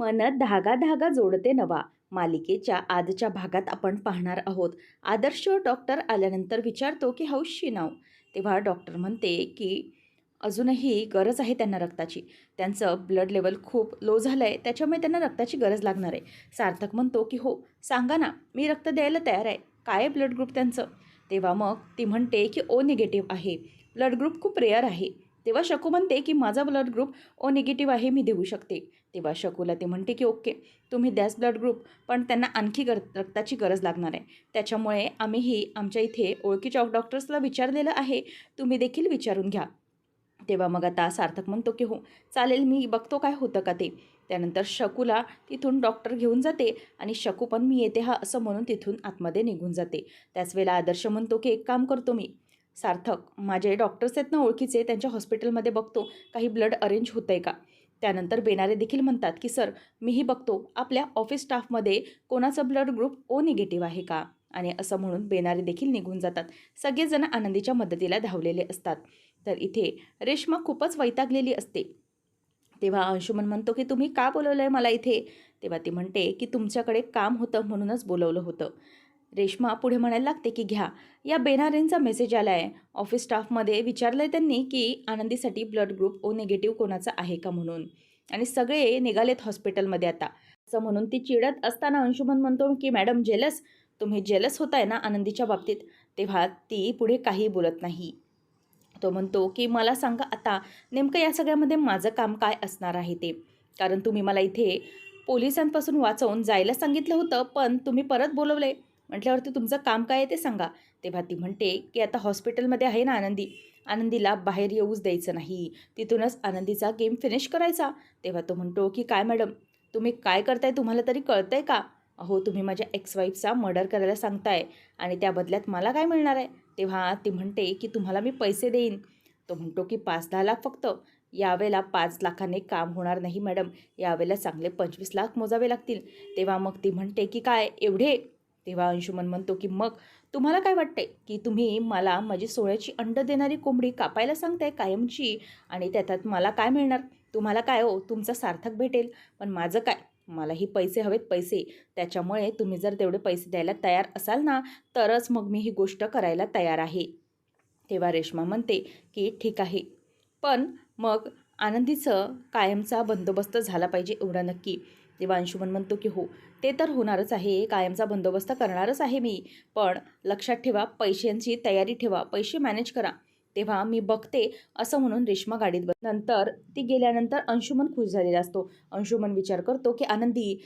मन धागा धागा जोडते नवा. मालिकेच्या आजच्या भागात आपण पाहणार आहोत. आदर्श डॉक्टर आल्यानंतर विचारतो की हौशी नाव? तेव्हा डॉक्टर म्हणते की अजूनही गरज आहे त्यांना रक्ताची. त्यांचं ब्लड लेवल खूप लो झालं आहे त्याच्यामुळे त्यांना रक्ताची गरज लागणार आहे. सार्थक म्हणतो की हो सांगा ना मी रक्त द्यायला तयार आहे. काय ब्लड ग्रुप त्यांचं? तेव्हा मग ती म्हणते की ओ निगेटिव्ह आहे. ब्लड ग्रुप खूप रेअर आहे. तेव्हा शकू म्हणते की माझा ब्लड ग्रुप ओ निगेटिव्ह आहे मी देऊ शकते. तेव्हा शकूला ते म्हणते की ओके तुम्ही द्यास ब्लड ग्रुप पण त्यांना आणखी गर रक्ताची गरज लागणार आहे. त्याच्यामुळे आम्हीही आमच्या इथे ओळखीच्या डॉक्टर्सला विचारलेलं आहे. तुम्ही देखील विचारून घ्या. तेव्हा मग आता सार्थक म्हणतो की हो चालेल मी बघतो काय होतं का ते. त्यानंतर शकूला तिथून डॉक्टर घेऊन जाते आणि शकू पण मी येते हा असं म्हणून तिथून आतमध्ये निघून जाते. त्याच वेळेला आदर्श म्हणतो की एक काम करतो मी सार्थक. माझे डॉक्टर्स आहेत ना ओळखीचे त्यांच्या हॉस्पिटलमध्ये बघतो काही ब्लड अरेंज होतं आहे का? त्यानंतर बेनारे देखील म्हणतात की सर मीही बघतो आपल्या ऑफिस स्टाफमध्ये कोणाचं ब्लड ग्रुप ओ निगेटिव्ह आहे का? आणि असं म्हणून बेनारे देखील निघून जातात. सगळेजण आनंदीच्या मदतीला धावलेले असतात. तर इथे रेश्मा खूपच वैतागलेली असते. तेव्हा अंशुमन म्हणतो की तुम्ही का बोलवलं आहे मला इथे? तेव्हा ती म्हणते की तुमच्याकडे काम होतं म्हणूनच बोलवलं होतं. रेश्मा पुढे म्हणायला लागते की घ्या. या बेनारेंचा मेसेज आला आहे ऑफिस स्टाफमध्ये विचारलं आहे त्यांनी की आनंदीसाठी ब्लड ग्रुप ओ निगेटिव्ह कोणाचा आहे का म्हणून? आणि सगळे निघालेत हॉस्पिटलमध्ये आता. असं म्हणून ती चिडत असताना अंशुमन म्हणतो की मॅडम जेलस तुम्ही जेलस होताय ना आनंदीच्या बाबतीत? तेव्हा ती पुढे काही बोलत नाही. तो म्हणतो की मला सांगा आता नेमकं या सगळ्यामध्ये माझं काम काय असणार आहे ते? कारण तुम्ही मला इथे पोलिसांपासून वाचवून जायला सांगितलं होतं पण तुम्ही परत बोलवले. म्हटल्यावरती तुमचं काम काय आहे ते सांगा. तेव्हा ती म्हणते की आता हॉस्पिटलमध्ये आहे ना आनंदी. आनंदीला बाहेर येऊच द्यायचं नाही. तिथूनच आनंदीचा गेम फिनिश करायचा. तेव्हा तो म्हणतो की काय मॅडम तुम्ही काय करताय तुम्हाला तरी कळतंय का? अहो तुम्ही माझ्या एक्स वाईफचा मर्डर करायला सांगताय आणि त्या बदल्यात मला काय मिळणार आहे? तेव्हा ती म्हणते की तुम्हाला मी पैसे देईन. तो म्हणतो की पाच दहा लाख फक्त. यावेळेला पाच लाखाने काम होणार नाही मॅडम. यावेळेला चांगले पंचवीस लाख मोजावे लागतील. तेव्हा मग ती म्हणते की काय? एवढे? तेव्हा अंशुमन म्हणतो की मग तुम्हाला काय वाटते की तुम्ही मला माझी सोळ्याची अंड देणारी कोंबडी कापायला सांगताय कायमची? आणि त्याच्यात मला काय मिळणार? तुम्हाला काय हो? तुमचं सार्थक भेटेल. पण माझं काय? मलाही पैसे हवेत पैसे. त्याच्यामुळे तुम्ही जर तेवढे पैसे द्यायला तयार असाल ना तरच मग मी ही गोष्ट करायला तयार आहे. तेव्हा रेश्मा म्हणते की ठीक आहे. पण मग आनंदीचं कायमचा बंदोबस्त झाला पाहिजे एवढा नक्की. तेव्हा अंशुमन म्हणतो की हो. ते तर होणारच आहे. कायमचा बंदोबस्त करणारच आहे मी. पण लक्षात ठेवा पैशांची तयारी ठेवा पैसे मॅनेज करा. तेव्हा मी बघते असं म्हणून रेश्मा गाडीत बस नंतर ती गेल्यानंतर अंशुमन खुश झालेला असतो. अंशुमन विचार करतो की आनंदी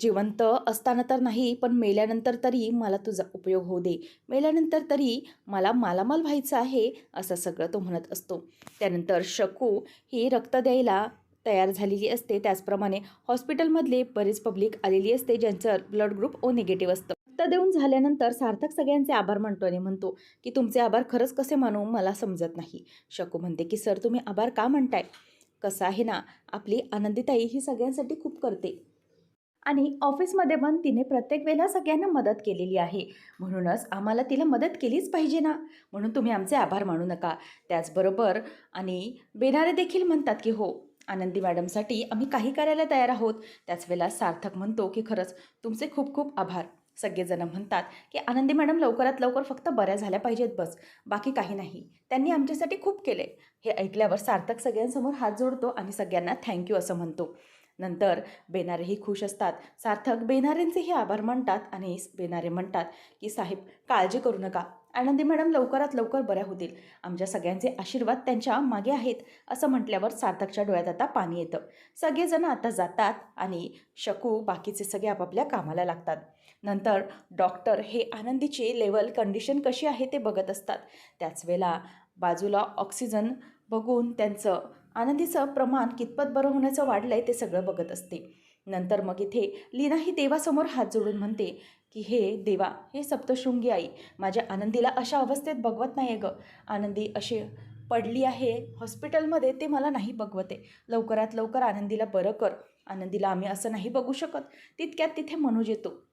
जिवंत असताना तर नाही पण मेल्यानंतर तरी मला तुझा उपयोग होऊ दे. मेल्यानंतर तरी मला मालामाल व्हायचं आहे असं सगळं तो म्हणत असतो. त्यानंतर शकू ही रक्त द्यायला तयार झालेली असते. त्याचप्रमाणे हॉस्पिटलमधले बरेच पब्लिक आलेली असते ज्यांचं ब्लड ग्रुप ओ निगेटिव्ह असतं. रक्त देऊन झाल्यानंतर सार्थक सगळ्यांचे आभार म्हणतो आणि म्हणतो की तुमचे आभार खरंच कसे मानू? मला समजत नाही. शकू म्हणते की सर तुम्ही आभार का म्हणताय? कसं आहे ना? आपली आनंदीताई ही सगळ्यांसाठी खूप करते. आणि ऑफिसमध्ये पण तिने प्रत्येक वेळेला सगळ्यांना मदत केलेली आहे. म्हणूनच आम्हाला तिला मदत केलीच पाहिजे ना? म्हणून तुम्ही आमचे आभार मानू नका. त्याचबरोबर आणि बेनारे देखील म्हणतात की हो आनंदी मॅडमसाठी आम्ही काही करायला तयार आहोत. त्याच वेळेला सार्थक म्हणतो की खरंच तुमचे खूप खूप आभार. सगळेजण म्हणतात की आनंदी मॅडम लवकरात लवकर फक्त बऱ्या झाल्या पाहिजेत बस. बाकी काही नाही. त्यांनी आमच्यासाठी खूप केले. हे ऐकल्यावर सार्थक सगळ्यांसमोर हात जोडतो आणि सगळ्यांना थँक्यू असं म्हणतो. नंतर बेनारेही खुश असतात. सार्थक बेनारेंचेही आभार मानतात आणि बेनारे म्हणतात की साहेब काळजी करू नका. आनंदी मॅडम लवकरात लवकर बऱ्या होतील. आमच्या सगळ्यांचे आशीर्वाद त्यांच्या मागे आहेत असं म्हटल्यावर सार्थकच्या डोळ्यात आता पाणी येतं. सगळेजण आता जातात आणि शकू बाकीचे सगळे आपापल्या कामाला लागतात. नंतर डॉक्टर हे आनंदीचे लेवल कंडिशन कशी आहे ते बघत असतात. त्याच वेळेला बाजूला ऑक्सिजन बघून त्यांचं आनंदीचं प्रमाण कितपत बरं होण्याचं वाढलं आहे ते सगळं बघत असते. नंतर मग इथे लीना ही देवासमोर हात जोडून म्हणते की हे देवा हे सप्तशृंगी आई माझ्या आनंदीला अशा अवस्थेत बघवत नाही आहे गं. आनंदी अशी पडली आहे हॉस्पिटलमध्ये ते मला नाही बघवते. लवकरात लवकर आनंदीला बरं कर. आनंदीला आम्ही असं नाही बघू शकत. तितक्यात तिथे मनोज येतो.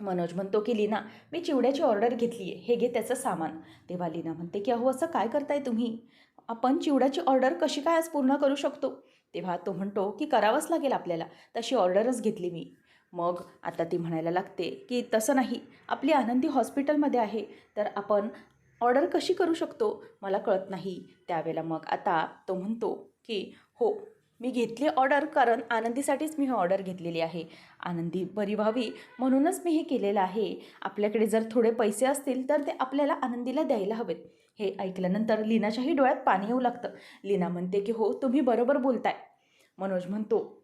मनोज म्हणतो की लीना मी चिवड्याची ऑर्डर घेतली आहे हे घे त्याचं सामान. तेव्हा लीना म्हणते की अहो असं काय करताय तुम्ही? आपण चिवड्याची ऑर्डर कशी काय आज पूर्ण करू शकतो? तेव्हा तो म्हणतो की करावंच लागेल आपल्याला. तशी ऑर्डरच घेतली मी. मग आता ती म्हणायला लागते की तसं नाही आपली आनंदी हॉस्पिटलमध्ये आहे तर आपण ऑर्डर कशी करू शकतो? मला कळत नाही. त्यावेळेला मग आता तो म्हणतो की हो मी घेतली ऑर्डर कारण आनंदीसाठीच मी ही ऑर्डर घेतलेली आहे. आनंदी बरी व्हावी म्हणूनच मी हे केलेलं आहे. आपल्याकडे जर थोडे पैसे असतील तर ते आपल्याला आनंदीला द्यायला हवेत. हे ऐकल्यानंतर लीनाच्याही डोळ्यात पाणी येऊ लागतं. लीना म्हणते की हो तुम्ही बरोबर बोलताय. मनोज म्हणतो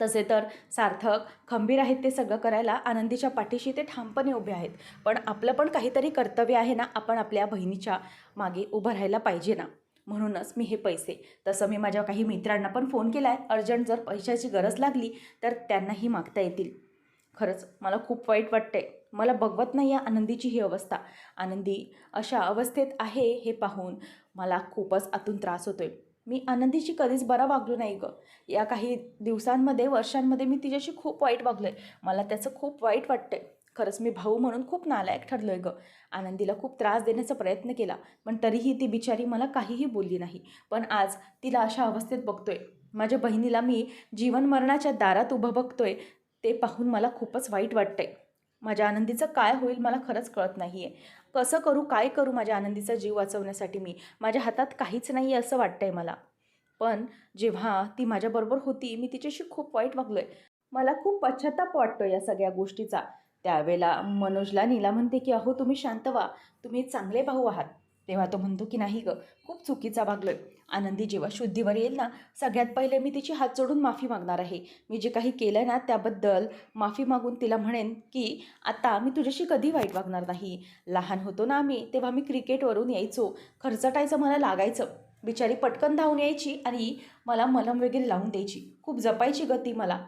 तसे तर सार्थक खंबीर आहेत ते सगळं करायला आनंदीच्या पाठीशी ते ठामपणे उभे आहेत. पण आपलं पण काहीतरी कर्तव्य आहे ना आपण आपल्या बहिणीच्या मागे उभं राहायला पाहिजे ना. म्हणूनच मी हे पैसे तसं मी माझ्या काही मित्रांना पण फोन केला आहे अर्जंट जर पैशाची गरज लागली तर त्यांनाही मागता येतील. खरंच मला खूप वाईट वाटतंय. मला बघवत नाही आहे आनंदीची ही अवस्था. आनंदी अशा अवस्थेत आहे हे पाहून मला खूपच आतून त्रास होतोय. मी आनंदीशी कधीच बरा वागलो नाही गं. या काही दिवसांमध्ये वर्षांमध्ये मी तिच्याशी खूप वाईट वागलो आहे मला त्याचं खूप वाईट वाटतंय. खरंच मी भाऊ म्हणून खूप नालायक ठरलो आहे गं. आनंदीला खूप त्रास देण्याचा प्रयत्न केला पण तरीही ती बिचारी मला काहीही बोलली नाही. पण आज तिला अशा अवस्थेत बघतोय. माझ्या बहिणीला मी जीवन मरणाच्या दारात उभं बघतोय ते पाहून मला खूपच वाईट वाटतंय. माझ्या आनंदीचं काय होईल मला खरंच कळत नाही आहे कसं करू काय करू माझ्या आनंदीचा जीव वाचवण्यासाठी मी? माझ्या हातात काहीच नाही आहे असं वाटतंय मला. पण जेव्हा ती माझ्याबरोबर होती मी तिच्याशी खूप वाईट वागलो आहे मला खूप पश्चाताप वाटतो या सगळ्या गोष्टीचा. त्यावेळेला मनोजला नीला म्हणते की अहो तुम्ही शांत व्हा. तुम्ही चांगले भाऊ आहात. तेव्हा तो म्हणतो की नाही गं खूप चुकीचा वागलोय. आनंदी जेव्हा शुद्धीवर येईल ना सगळ्यात पहिले मी तिची हात जोडून माफी मागणार आहे. मी जे काही केलं ना त्याबद्दल माफी मागून तिला म्हणेन की आता मी तुझ्याशी कधी वाईट वागणार नाही. लहान होतो ना आम्ही तेव्हा मी क्रिकेटवरून यायचो. खर्चटायचं मला लागायचं. बिचारी पटकन धावून यायची आणि मला मलम वगैरे लावून द्यायची. खूप जपायची गती मला.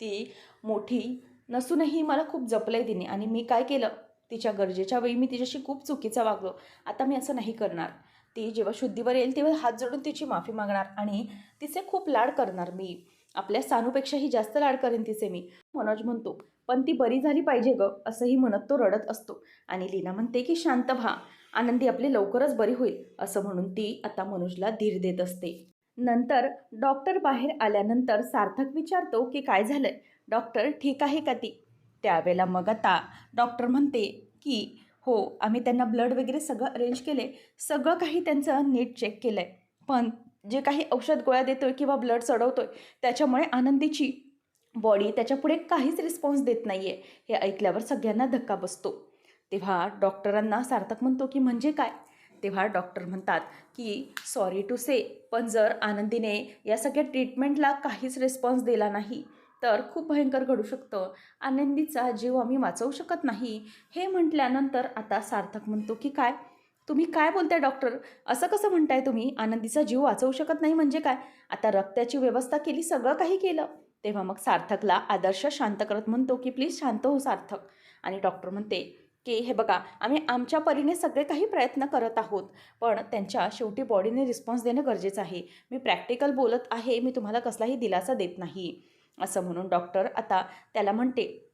ती मोठी नसूनही मला खूप जपलंय तिने आणि मी काय केलं? तिच्या गरजेच्या वेळी मी तिच्याशी खूप चुकीचा वागलो. आता मी असं नाही करणार. ती जेव्हा शुद्धीवर येईल तेव्हा हात जोडून तिची माफी मागणार आणि तिचे खूप लाड करणार मी. आपल्या सानूपेक्षाही जास्त लाड करेन तिचे मी. मनोज म्हणतो पण ती बरी झाली पाहिजे ग असंही म्हणत तो रडत असतो. आणि लीना म्हणते की शांत व्हा. आनंदी आपली लवकरच बरी होईल असं म्हणून ती आता मनोजला धीर देत असते. नंतर डॉक्टर बाहेर आल्यानंतर सार्थक विचारतो की काय झालंय? डॉक्टर ठीक आहे का ती? त्यावेळेला मग आता डॉक्टर म्हणते की हो आम्ही त्यांना ब्लड वगैरे सगळं अरेंज केले सगळं काही त्यांचं नीट चेक केलं आहे पण जे काही औषध गोळ्या देतोय किंवा ब्लड चढवतोय त्याच्यामुळे आनंदीची बॉडी त्याच्यापुढे काहीच रिस्पॉन्स देत नाही आहे हे ऐकल्यावर सगळ्यांना धक्का बसतो. तेव्हा डॉक्टरांना सार्थक म्हणतो की म्हणजे काय? तेव्हा डॉक्टर म्हणतात की सॉरी टू से पण जर आनंदीने या सगळ्या ट्रीटमेंटला काहीच रिस्पॉन्स दिला नाही तर खूप भयंकर घडू शकतं. आनंदीचा जीव आम्ही वाचवू शकत नाही. हे म्हटल्यानंतर आता सार्थक म्हणतो की काय? तुम्ही काय बोलताय डॉक्टर असं कसं म्हणताय तुम्ही? आनंदीचा जीव वाचवू शकत नाही म्हणजे काय? आता रक्ताची व्यवस्था केली सगळं काही केलं. तेव्हा मग सार्थकला आदर्श शांत करत म्हणतो की प्लीज शांत हो सार्थक. आणि डॉक्टर म्हणते की हे बघा आम्ही आमच्या परीने सगळे काही प्रयत्न करत आहोत पण त्यांच्या शेवटी बॉडीने रिस्पॉन्स देणं गरजेचं आहे. मी प्रॅक्टिकल बोलत आहे मी तुम्हाला कसलाही दिलासा देत नाही. असं म्हणून डॉक्टर आता त्याला म्हणते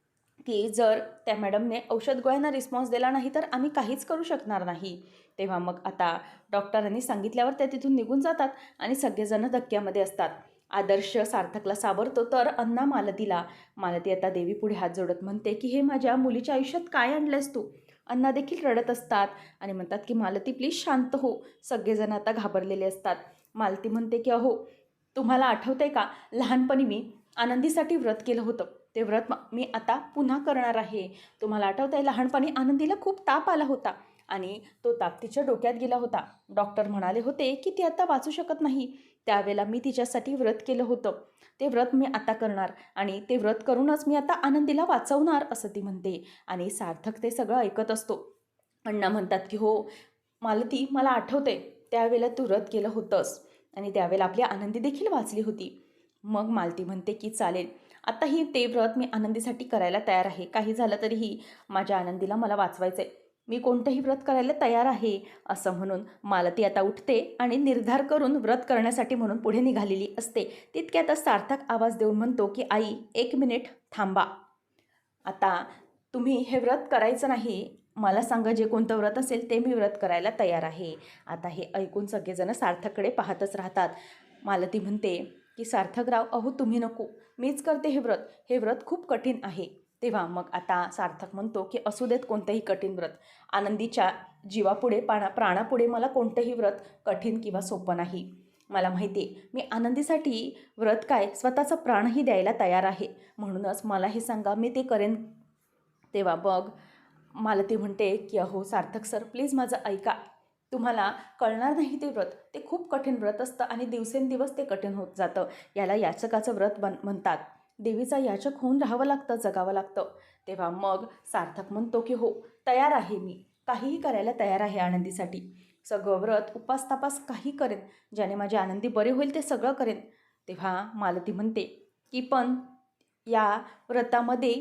की जर त्या मॅडमने औषध गोळ्यांना रिस्पॉन्स दिला नाही तर आम्ही काहीच करू शकणार नाही. तेव्हा मग आता डॉक्टरांनी सांगितल्यावर त्या तिथून निघून जातात आणि सगळेजण धक्क्यामध्ये असतात. आदर्श सार्थकला सावरतो तर अण्णा मालतीला. मालती आता देवीपुढे हात जोडत म्हणते की हे माझ्या मुलीच्या आयुष्यात काय आणलंयस तू? अण्णा देखील रडत असतात आणि म्हणतात की मालती प्लीज शांत हो. सगळेजण आता घाबरलेले असतात. मालती म्हणते की अहो तुम्हाला आठवते का? लहानपणी मी आनंदीसाठी व्रत केलं होतं. ते व्रत मी आता पुन्हा करणार आहे. तुम्हाला आठवतंय लहानपणी आनंदीला खूप ताप आला होता आणि तो ताप तिच्या डोक्यात गेला होता. डॉक्टर म्हणाले होते की ती आता वाचू शकत नाही. त्यावेळेला मी तिच्यासाठी व्रत केलं होतं. ते व्रत मी आता करणार आणि ते व्रत करूनच मी आता आनंदीला वाचवणार असं ती म्हणते आणि सार्थक ते सगळं ऐकत असतो. अण्णा म्हणतात की हो मालती मला आठवते त्यावेळेला तू व्रत केलं होतंस आणि त्यावेळेला आपली आनंदी देखील वाचली होती. मग मालती म्हणते की चालेल. आता ही ते व्रत मी आनंदीसाठी करायला तयार आहे. काही झालं तरीही माझ्या आनंदीला मला वाचवायचं आहे मी कोणतंही व्रत करायला तयार आहे असं म्हणून मालती आता उठते आणि निर्धार करून व्रत करण्यासाठी म्हणून पुढे निघालेली असते. तितक्यातच सार्थक आवाज देऊन म्हणतो की आई एक मिनिट थांबा. आता तुम्ही हे व्रत करायचं नाही. मला सांगा जे कोणतं व्रत असेल ते मी व्रत करायला तयार आहे. आता हे ऐकून सगळेजण सार्थककडे पाहतच राहतात. मालती म्हणते की सार्थकराव अहो तुम्ही नको. मीच करते हे व्रत. हे व्रत खूप कठीण आहे. तेव्हा मग आता सार्थक म्हणतो की असू देत कोणतंही कठीण व्रत. आनंदीच्या जीवापुढे पाणा प्राणापुढे मला कोणतंही व्रत कठीण किंवा सोपं नाही. मला माहिती आहे मी आनंदीसाठी व्रत काय? स्वतःचा प्राणही द्यायला तयार आहे. म्हणूनच मला हे सांगा मी ते करेन. तेव्हा बघ मला ते म्हणते की अहो सार्थक सर प्लीज माझं ऐका. तुम्हाला कळणार नाही ते व्रत. ते खूप कठीण व्रत असतं आणि दिवसेंदिवस ते कठीण होत जातं. याला याचकाचं व्रत बन म्हणतात. देवीचा याचक होऊन राहावं लागतं जगावं लागतं. तेव्हा मग सार्थक म्हणतो की हो तयार आहे मी. काहीही करायला तयार आहे आनंदीसाठी. सगळं व्रत उपास तपास काही करेन. ज्याने माझी आनंदी बरे होईल ते सगळं करेन. तेव्हा मालती म्हणते की पण या व्रतामध्ये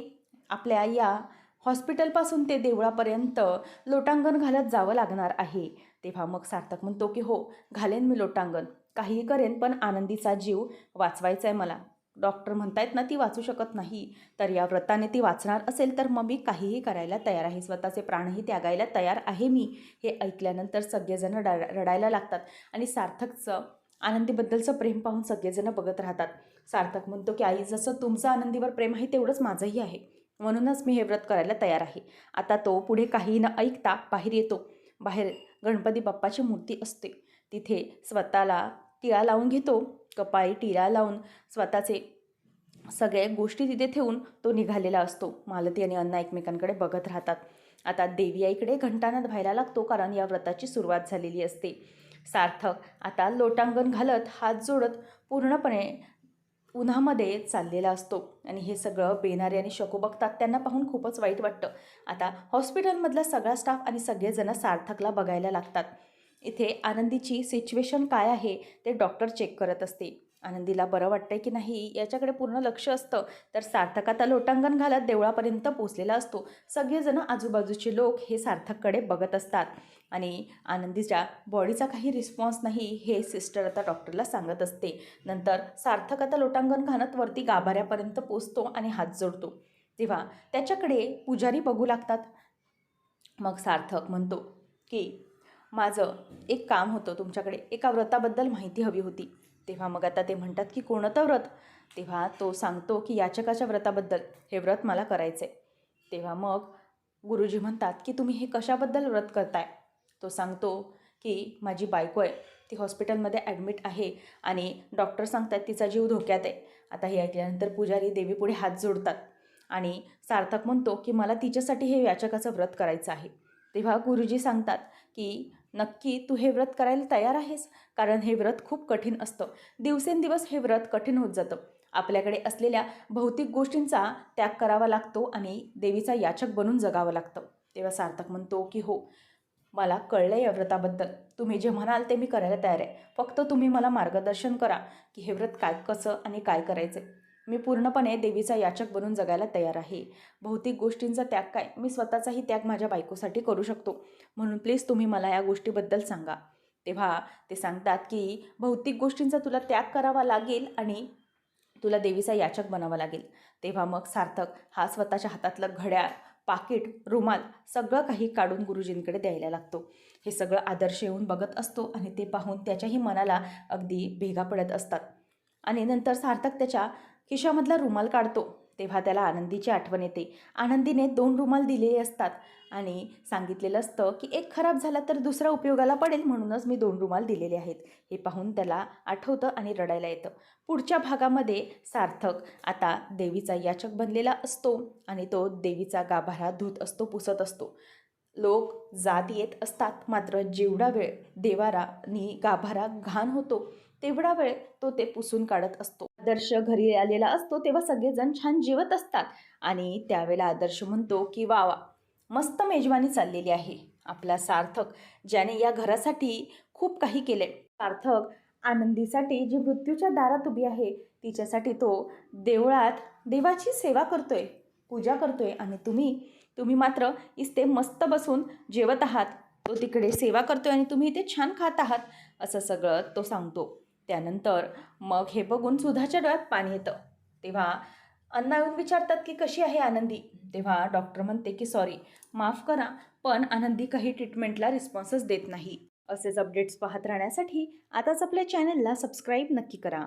आपल्या या हॉस्पिटलपासून ते देवळापर्यंत लोटांगण घालत जावं लागणार आहे. तेव्हा मग सार्थक म्हणतो की हो घालेन मी लोटांगण. काहीही करेन पण आनंदीचा जीव वाचवायचा आहे मला. डॉक्टर म्हणतायत ना ती वाचू शकत नाही. तर या व्रताने ती वाचणार असेल तर मग मी काहीही करायला तयार आहे. स्वतःचे प्राणही त्यागायला तयार आहे मी. हे ऐकल्यानंतर सगळेजण रडा रडायला लागतात आणि सार्थकचं आनंदीबद्दलचं प्रेम पाहून सगळेजण बघत राहतात. सार्थक म्हणतो की आई जसं तुमचं आनंदीवर प्रेम आहे तेवढंच माझंही आहे. म्हणूनच मी हे व्रत करायला तयार आहे. आता तो पुढे काही न ऐकता बाहेर येतो. बाहेर गणपती बाप्पाची मूर्ती असते. तिथे स्वतःला टिळा लावून घेतो कपाळी टिळा लावून स्वतःचे सगळ्या गोष्टी तिथे ठेवून तो निघालेला असतो. मालती आणि अण्णा एकमेकांकडे बघत राहतात. आता देवी आईकडे घंटानाद व्हायला लागतो कारण या व्रताची सुरुवात झालेली असते. सार्थक आता लोटांगण घालत हात जोडत पूर्णपणे उन्हामध्ये चाललेला असतो. आणि हे सगळं बेनारे आणि शकू बघतात त्यांना पाहून खूपच वाईट वाटतं. आता हॉस्पिटलमधला सगळा स्टाफ आणि सगळेजण सार्थकला बघायला लागतात. इथे आनंदीची सिच्युएशन काय आहे ते डॉक्टर चेक करत असते. आनंदीला बरं वाटतंय की नाही याच्याकडे पूर्ण लक्ष असतं. तर सार्थक आता लोटांगण घालत देवळापर्यंत पोचलेला असतो. सगळेजण आजूबाजूचे लोक हे सार्थककडे बघत असतात. आणि आनंदीच्या बॉडीचा काही रिस्पॉन्स नाही हे सिस्टर आता डॉक्टरला सांगत असते. नंतर सार्थक आता लोटांगण घालत वरती गाभाऱ्यापर्यंत पोचतो आणि हात जोडतो. तेव्हा त्याच्याकडे पुजारी बघू लागतात. मग सार्थक म्हणतो की माझं एक काम होतं तुमच्याकडे. एका व्रताबद्दल माहिती हवी होती. तेव्हा मग आता ते म्हणतात की कोणतं व्रत? तेव्हा तो सांगतो की याचकाच्या व्रताबद्दल हे व्रत मला करायचं आहे तेव्हा मग गुरुजी म्हणतात की तुम्ही हे कशाबद्दल व्रत करताय? तो सांगतो की माझी बायको आहे ती हॉस्पिटलमध्ये ॲडमिट आहे आणि डॉक्टर सांगतात तिचा जीव धोक्यात आहे. आता हे ऐकल्यानंतर पुजारी देवीपुढे हात जोडतात आणि सार्थक म्हणतो की मला तिच्यासाठी हे याचकाचं व्रत करायचं आहे. तेव्हा गुरुजी सांगतात की नक्की तू हे व्रत करायला तयार आहेस? कारण हे व्रत खूप कठीण असतं. दिवसेंदिवस हे व्रत कठीण होत जातं. आपल्याकडे असलेल्या भौतिक गोष्टींचा त्याग करावा लागतो आणि देवीचा याचक बनून जगावं लागतं. तेव्हा सार्थक म्हणतो की हो मला कळलं या व्रताबद्दल. तुम्ही जे म्हणाल ते मी करायला तयार आहे. फक्त तुम्ही मला मार्गदर्शन करा की हे व्रत काय कसं आणि काय करायचं मी पूर्णपणे देवीचा याचक बनून जगायला तयार आहे. भौतिक गोष्टींचा त्याग काय? मी स्वतःचाही त्याग माझ्या बायकोसाठी करू शकतो. म्हणून प्लीज तुम्ही मला या गोष्टीबद्दल सांगा. तेव्हा ते सांगतात की भौतिक गोष्टींचा तुला त्याग करावा लागेल आणि तुला देवीचा याचक बनावा लागेल. तेव्हा मग सार्थक हा स्वतःच्या हातातलं घड्याळ पाकिट रुमाल सगळं काही काढून गुरुजींकडे द्यायला लागतो. हे सगळं आदर्श येऊन बघत असतो आणि ते पाहून त्याच्याही मनाला अगदी भेगा पडत असतात. आणि नंतर सार्थक त्याच्या खिशामधला रुमाल काढतो. तेव्हा त्याला आनंदीची आठवण येते. आनंदीने दोन रुमाल दिलेले असतात आणि सांगितलेलं असतं की एक खराब झाला तर दुसरा उपयोगाला पडेल म्हणूनच मी दोन रुमाल दिलेले आहेत. हे पाहून त्याला आठवतं आणि रडायला येतं. पुढच्या भागामध्ये सार्थक आता देवीचा याचक बनलेला असतो आणि तो देवीचा गाभारा धूत असतो पुसत असतो. लोक जात येत असतात. मात्र जेवढा वेळ देवारानी गाभारा घाण होतो तेवढा वेळ तो ते पुसून काढत असतो. आदर्श घरी आलेला असतो तेव्हा सगळेजण छान जेवत असतात. आणि त्यावेळेला आदर्श म्हणतो की वा वा मस्त मेजवानी चाललेली आहे. आपला सार्थक ज्याने या घरासाठी खूप काही केले सार्थक आनंदीसाठी जी मृत्यूच्या दारात उभी आहे तिच्यासाठी तो देवळात देवाची सेवा करतोय पूजा करतोय. आणि तुम्ही तुम्ही मात्र इथे मस्त बसून जेवत आहात. तो तिकडे सेवा करतोय आणि तुम्ही इथे छान खात आहात. असं सगळं तो सांगतो. त्यानंतर मग हे बघून सुधाच्या डोळ्यात पाणी येतं. तेव्हा अण्णा येऊन विचारतात की कशी आहे आनंदी? तेव्हा डॉक्टर म्हणते की सॉरी माफ करा पण आनंदी काही ट्रीटमेंटला रिस्पॉन्सच देत नाही. असेच अपडेट्स पाहत राहण्यासाठी आताच आपल्या चॅनलला सबस्क्राईब नक्की करा.